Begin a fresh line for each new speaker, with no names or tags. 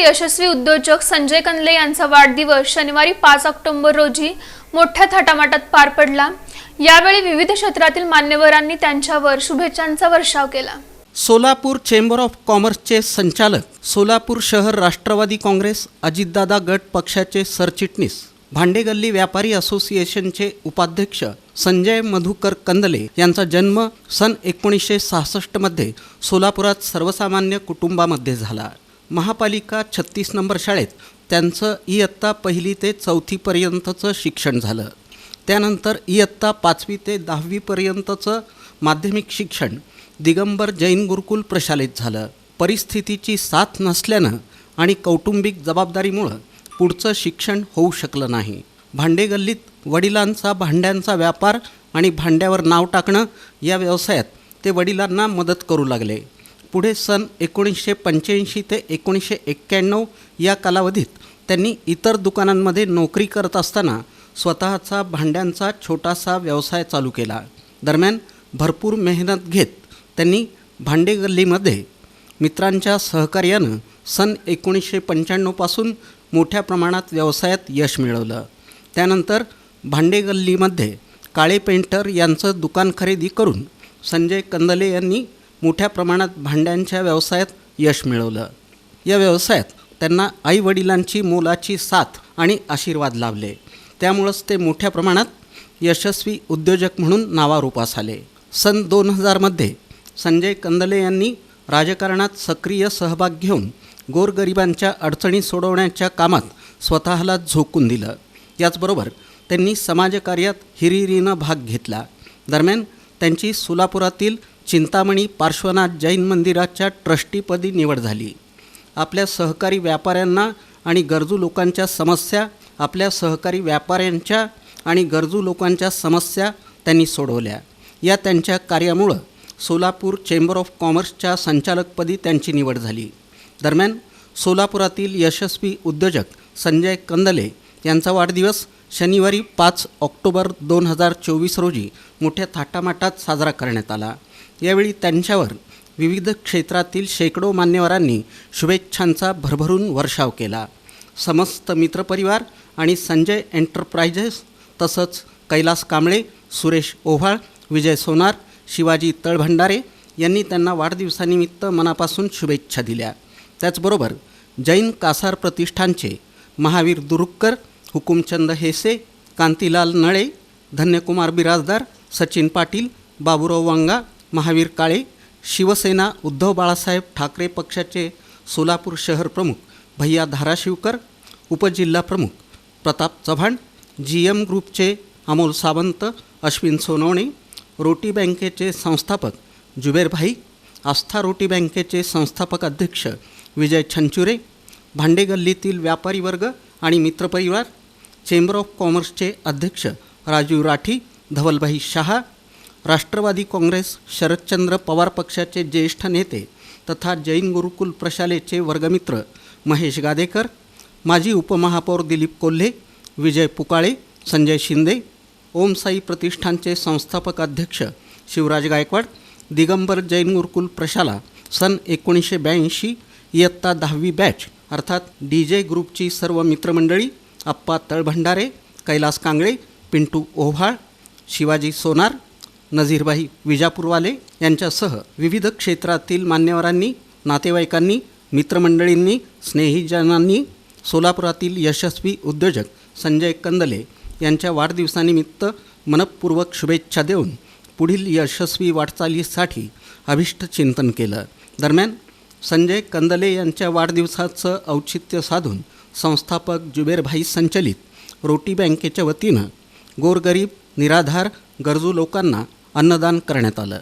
यशस्वी उद्योजक संजय कंदले यांचा वाढदिवस शनिवारी पाच ऑक्टोबर रोजी मोठ्या थाटामाटात पार पडला. यावेळी विविध क्षेत्रातील मान्यवरांनी त्यांच्यावर शुभेच्छांचा वर्षाव केला.
सोलापूर चेंबर ऑफ कॉमर्सचे संचालक सोलापूर शहर राष्ट्रवादी काँग्रेस अजितदादा गट पक्षाचे सरचिटणीस भांडेगल्ली व्यापारी असोसिएशनचे उपाध्यक्ष संजय मधुकर कंदले यांचा जन्म सन एकोणीसशे सहासष्टमध्ये सोलापुरात सर्वसामान्य कुटुंबामध्ये झाला. महापालिका छत्तीस नंबर शाळेत त्यांचं इयत्ता पहिली ते चौथीपर्यंतचं शिक्षण झालं. त्यानंतर इयत्ता पाचवी ते दहावीपर्यंतचं माध्यमिक शिक्षण दिगंबर जैन गुरुकुल प्रशालेत झालं. परिस्थितीची साथ नसल्यानं आणि कौटुंबिक जबाबदारीमुळं पुढचं शिक्षण होऊ शकलं नाही. भांडेगल्लीत वडिलांचा भांड्यांचा व्यापार आणि भांड्यावर नाव टाकणं या व्यवसायात ते वडिलांना मदत करू लागले. पुढे सन एकोणीसशे पंच्याऐंशी ते एकोणीसशे एक्क्याण्णव या कालावधीत त्यांनी इतर दुकानांमध्ये नोकरी करत असताना स्वतःचा भांड्यांचा छोटासा व्यवसाय चालू केला. दरम्यान भरपूर मेहनत घेत त्यांनी भांडेगल्लीमध्ये मित्रांच्या सहकार्यानं सन एकोणीसशे पंच्याण्णवपासून मोठ्या प्रमाणात व्यवसायात यश मिळवलं. त्यानंतर भांडेगल्लीमध्ये काळे पेंटर यांचं दुकान खरेदी करून संजय कंदले यांनी मोठ्या प्रमाणात भांड्यांच्या व्यवसायात यश मिळवलं. या व्यवसायात त्यांना आईवडिलांची मोलाची साथ आणि आशीर्वाद लाभले. त्यामुळंच ते मोठ्या प्रमाणात यशस्वी उद्योजक म्हणून नावारूपास आले. सन दोन हजारमध्ये संजय कंदले यांनी राजकारणात सक्रिय सहभाग घेऊन गोरगरिबांच्या अडचणी सोडवण्याच्या कामात स्वतःला झोकून दिलं. याचबरोबर त्यांनी समाजकार्यात हिरिरीनं भाग घेतला. दरम्यान त्यांची सोलापुरातील चिंतामणी पार्श्वनाथ जैन मंदिराच्या ट्रस्टीपदी निवड झाली. आपल्या सहकारी व्यापाऱ्यांना आणि गरजू लोकांच्या समस्या आपल्या सहकारी व्यापाऱ्यांच्या आणि गरजू लोकांच्या समस्या त्यांनी सोडवल्या. या त्यांच्या कार्यामुळं सोलापूर चेंबर ऑफ कॉमर्सच्या संचालकपदी त्यांची निवड झाली. दरम्यान सोलापुरातील यशस्वी उद्योजक संजय कंदले यांचा वाढदिवस शनिवारी पाच ऑक्टोबर दोन हजार चोवीस रोजी मोठ्या थाटामाटात साजरा करण्यात आला. यावेळी त्यांच्यावर विविध क्षेत्रातील शेकडो मान्यवरांनी शुभेच्छांचा भरभरून वर्षाव केला. समस्त मित्रपरिवार आणि संजय एंटरप्राइजेस तसंच कैलास कांबळे सुरेश ओव्हाळ विजय सोनार शिवाजी तळभंडारे यांनी त्यांना वाढदिवसानिमित्त मनापासून शुभेच्छा दिल्या. त्याचबरोबर जैन कासार प्रतिष्ठानचे महावीर दुरुक्कर हुकुमचंद हेसे कांतीलाल नळे धन्यकुमार बिराजदार सचिन पाटील बाबुराव वांगा महावीर काळे शिवसेना उद्धव बाळासाहेब ठाकरे पक्षाचे सोलापूर शहर प्रमुख भैया धाराशिवकर उपजिल्हा प्रमुख प्रताप चव्हाण जी एम ग्रुपचे अमोल सावंत अश्विन सोनवणे रोटी बँकेचे संस्थापक जुबेरभाई आस्था रोटी बँकेचे संस्थापक अध्यक्ष विजय छंचुरे भांडेगल्लीतील व्यापारी वर्ग आणि मित्रपरिवार चेंबर ऑफ कॉमर्सचे अध्यक्ष राजीव राठी धवलभाई शहा राष्ट्रवादी काँग्रेस शरदचंद्र पवार पक्षाचे ज्येष्ठ नेते तथा जैन गुरुकुल प्रशालेचे वर्गमित्र महेश गादेकर माजी उपमहापौर दिलीप कोल्हे विजय पुकाळे संजय शिंदे ओम साई प्रतिष्ठानचे संस्थापक अध्यक्ष शिवराज गायकवाड दिगंबर जैन गुरुकुल प्रशाला सन एकोणीसशे ब्याऐंशी इयत्ता दहावी बॅच अर्थात डी जे ग्रुपची सर्व मित्रमंडळी अप्पा तळभंडारे कैलास कांगळे पिंटू ओव्हाळ शिवाजी सोनार नझीरबाई विजापूरवाले यांच्यासह विविध क्षेत्रातील मान्यवरांनी नातेवाईकांनी मित्रमंडळींनी स्नेहीजनांनी सोलापुरातील यशस्वी उद्योजक संजय कंदले यांच्या वाढदिवसानिमित्त मनपूर्वक शुभेच्छा देऊन पुढील यशस्वी वाटचालीसाठी अभिष्ट चिंतन केलं. दरम्यान संजय कंदले यांच्या वाढदिवसाचं औचित्य साधून संस्थापक जुबेरभाई संचलित रोटी बँकेच्या वतीनं गोरगरीब निराधार गरजू लोकांना अन्नदान करण्यात आलं.